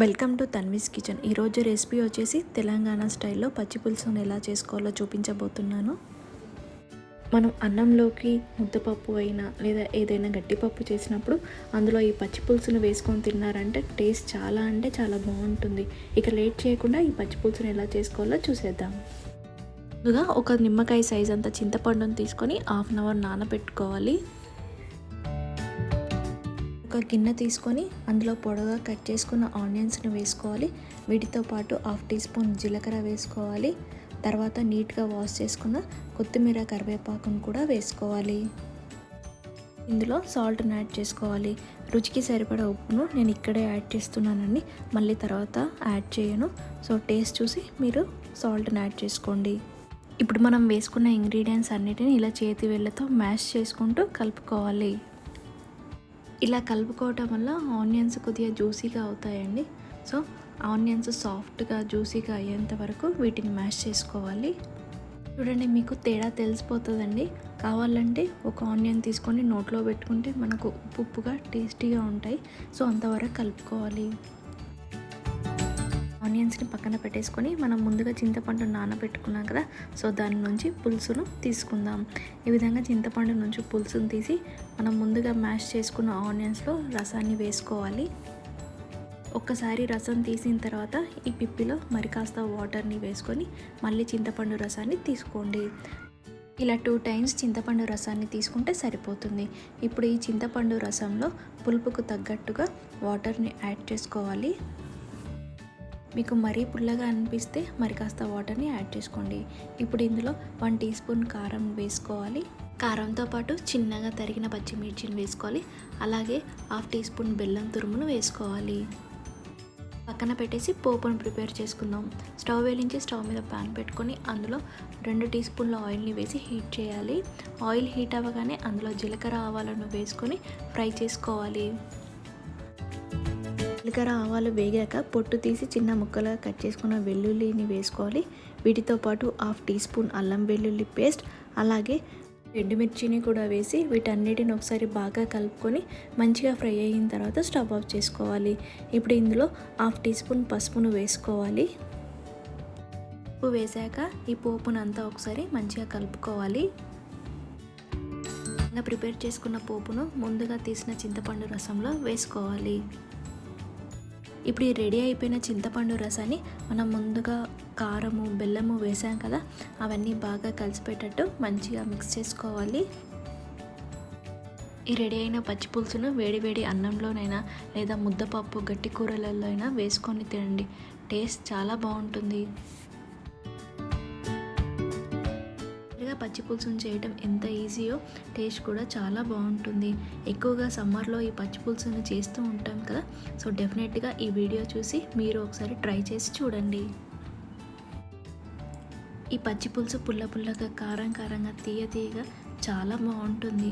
Welcome to Tanvi's kitchen. ఈరోజు recipe వచ్చేసి తెలంగాణ స్టైల్లో పచ్చి పులుసును ఎలా చేసుకోవాలో చూపించబోతున్నాను. మనం అన్నంలోకి ముద్దపప్పు అయినా లేదా ఏదైనా గట్టిపప్పు చేసినప్పుడు అందులో ఈ పచ్చి పులుసును వేసుకొని తిన్నారంటే టేస్ట్ చాలా అంటే చాలా బాగుంటుంది. ఇక లేట్ చేయకుండా ఈ పచ్చి పులుసును ఎలా చేసుకోవాలో చూసేద్దాం. ముందుగా ఒక నిమ్మకాయ సైజ్ అంత చింతపండును తీసుకొని హాఫ్ అన్ అవర్ నానబెట్టుకోవాలి. ఒక గిన్నె తీసుకొని అందులో పొడవుగా కట్ చేసుకున్న ఆనియన్స్ని వేసుకోవాలి. వీటితో పాటు హాఫ్ టీ స్పూన్ జీలకర్ర వేసుకోవాలి. తర్వాత నీట్గా వాష్ చేసుకున్న కొత్తిమీర కరివేపాకును కూడా వేసుకోవాలి. ఇందులో సాల్ట్ని యాడ్ చేసుకోవాలి. రుచికి సరిపడా ఉప్పును నేను ఇక్కడే యాడ్ చేస్తున్నానండి. మళ్ళీ తర్వాత యాడ్ చేయను. సో టేస్ట్ చూసి మీరు సాల్ట్ని యాడ్ చేసుకోండి. ఇప్పుడు మనం వేసుకున్న ఇంగ్రీడియంట్స్ అన్నిటిని ఇలా చేతి వేళ్ళతో మ్యాష్ చేసుకుంటూ కలుపుకోవాలి. ఇలా కలుపుకోవటం వల్ల ఆనియన్స్ కొద్దిగా జ్యూసీగా అవుతాయండి. సో ఆనియన్స్ సాఫ్ట్గా జ్యూసీగా అయ్యేంత వరకు వీటిని మ్యాష్ చేసుకోవాలి. చూడండి మీకు తేడా తెలిసిపోతుందండి. కావాలంటే ఒక ఆనియన్ తీసుకొని నోట్లో పెట్టుకుంటే మనకు ఉప్పు ఉప్పుగా టేస్టీగా ఉంటాయి. సో అంతవరకు కలుపుకోవాలి. ఆనియన్స్ని పక్కన పెట్టేసుకొని మనం ముందుగా చింతపండు నానబెట్టుకున్నాం కదా సో దాని నుంచి పులుసును తీసుకుందాం. ఈ విధంగా చింతపండు నుంచి పులుసును తీసి మనం ముందుగా మ్యాష్ చేసుకున్న ఆనియన్స్లో రసాన్ని వేసుకోవాలి. ఒక్కసారి రసం తీసిన తర్వాత ఈ పిప్పిలో మరి కాస్త వాటర్ని వేసుకొని మళ్ళీ చింతపండు రసాన్ని తీసుకోండి. ఇలా టూ టైమ్స్ చింతపండు రసాన్ని తీసుకుంటే సరిపోతుంది. ఇప్పుడు ఈ చింతపండు రసంలో పులుపుకు తగ్గట్టుగా వాటర్ని యాడ్ చేసుకోవాలి. మీకు మరీ పుల్లగా అనిపిస్తే మరి కాస్త వాటర్ని యాడ్ చేసుకోండి. ఇప్పుడు ఇందులో వన్ టీ స్పూన్ కారం వేసుకోవాలి. కారంతో పాటు చిన్నగా తరిగిన పచ్చిమిర్చిని వేసుకోవాలి. అలాగే హాఫ్ టీ స్పూన్ బెల్లం తురుమును వేసుకోవాలి. పక్కన పెట్టేసి పోపును ప్రిపేర్ చేసుకుందాం. స్టవ్ వేలించి స్టవ్ మీద ప్యాన్ పెట్టుకొని అందులో రెండు టీ స్పూన్ల ఆయిల్ని వేసి హీట్ చేయాలి. ఆయిల్ హీట్ అవ్వగానే అందులో జీలకర్ర ఆవాలను వేసుకొని ఫ్రై చేసుకోవాలి. జీలకర్ర ఆవాలు వేగాక పొట్టు తీసి చిన్న ముక్కలుగా కట్ చేసుకున్న వెల్లుల్లిని వేసుకోవాలి. వీటితో పాటు హాఫ్ టీ స్పూన్ అల్లం వెల్లుల్లి పేస్ట్ అలాగే ఎండుమిర్చిని కూడా వేసి వీటన్నిటిని ఒకసారి బాగా కలుపుకొని మంచిగా ఫ్రై అయిన తర్వాత స్టవ్ ఆఫ్ చేసుకోవాలి. ఇప్పుడు ఇందులో హాఫ్ టీ స్పూన్ పసుపును వేసుకోవాలి. ఉప్పు వేసాక ఈ పోపునంతా ఒకసారి మంచిగా కలుపుకోవాలి. ప్రిపేర్ చేసుకున్న పోపును ముందుగా తీసిన చింతపండు రసంలో వేసుకోవాలి. ఇప్పుడు ఈ రెడీ అయిపోయిన చింతపండు రసాన్ని మనం ముందుగా కారము బెల్లము వేసాం కదా అవన్నీ బాగా కలిసిపెట్టట్టు మంచిగా మిక్స్ చేసుకోవాలి. ఈ రెడీ అయిన పచ్చి పులుసును వేడి వేడి అన్నంలోనైనా లేదా ముద్దపప్పు గట్టి కూరలలో అయినా వేసుకొని తినండి. టేస్ట్ చాలా బాగుంటుంది. పచ్చి పులుసును చేయటం ఎంత ఈజీయో టేస్ట్ కూడా చాలా బాగుంటుంది. ఎక్కువగా సమ్మర్లో ఈ పచ్చి పులుసును చేస్తూ ఉంటాం కదా. సో డెఫినెట్గా ఈ వీడియో చూసి మీరు ఒకసారి ట్రై చేసి చూడండి. ఈ పచ్చి పులుసు పుల్ల పుల్లగా కారం కారంగా తీయ తీయగా చాలా బాగుంటుంది.